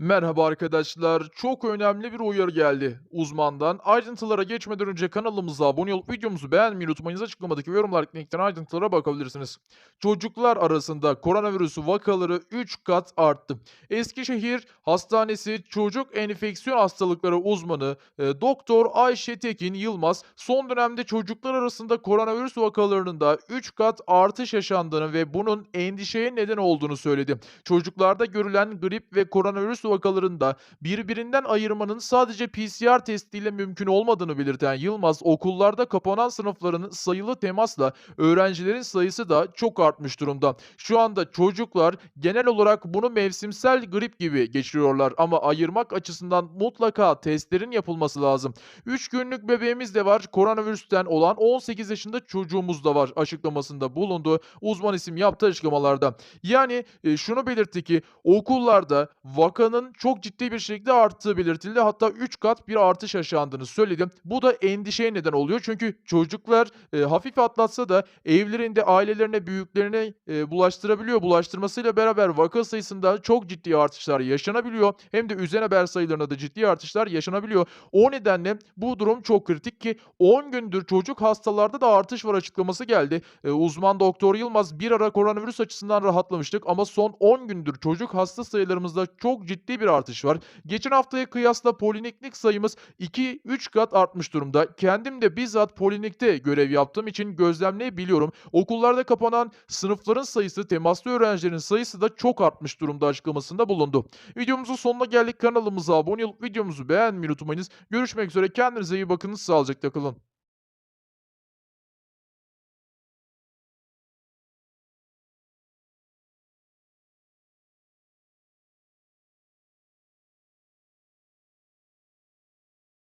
Merhaba arkadaşlar. Çok önemli bir uyarı geldi uzmandan. Ayrıntılara geçmeden önce kanalımıza abone olup videomuzu beğenmeyi unutmayınız. Açıklamadaki yorumlardaki linkten ayrıntılara bakabilirsiniz. Çocuklar arasında koronavirüsü vakaları 3 kat arttı. Eskişehir Hastanesi Çocuk Enfeksiyon Hastalıkları uzmanı e, Doktor Ayşe Tekin Yılmaz son dönemde çocuklar arasında koronavirüs vakalarının da 3 kat artış yaşandığını ve bunun endişeye neden olduğunu söyledi. Çocuklarda görülen grip ve koronavirüs vakalarında birbirinden ayırmanın sadece PCR testiyle mümkün olmadığını belirten Yılmaz, okullarda kapanan sınıfların sayılı temasla öğrencilerin sayısı da çok artmış durumda. Şu anda çocuklar genel olarak bunu mevsimsel grip gibi geçiriyorlar ama ayırmak açısından mutlaka testlerin yapılması lazım. 3 günlük bebeğimiz de var, koronavirüsten olan 18 yaşında çocuğumuz da var açıklamasında bulundu. Uzman isim yaptığı açıklamalarda. Yani e, şunu belirtti ki okullarda vakanın çok ciddi bir şekilde arttığı belirtildi. Hatta 3 kat bir artış yaşandığını söyledi. Bu da endişeye neden oluyor. Çünkü çocuklar e, hafif atlatsa da evlerinde ailelerine, büyüklerine e, bulaştırabiliyor. Bulaştırmasıyla beraber vaka sayısında çok ciddi artışlar yaşanabiliyor. Hem de üzerine haber sayılarında da ciddi artışlar yaşanabiliyor. O nedenle bu durum çok kritik ki 10 gündür çocuk hastalarda da artış var açıklaması geldi. E, uzman doktor Yılmaz bir ara koronavirüs açısından rahatlamıştık ama son 10 gündür çocuk hasta sayılarımızda çok ciddi bir artış var. Geçen haftaya kıyasla poliklinik sayımız 2-3 kat artmış durumda. Kendim de bizzat poliklinikte görev yaptığım için gözlemleyebiliyorum. Okullarda kapanan sınıfların sayısı, temaslı öğrencilerin sayısı da çok artmış durumda açıklamasında bulundu. Videomuzun sonuna geldik. Kanalımıza abone olup videomuzu beğenmeyi unutmayınız. Görüşmek üzere. Kendinize iyi bakın. Sağlıcakla kalın.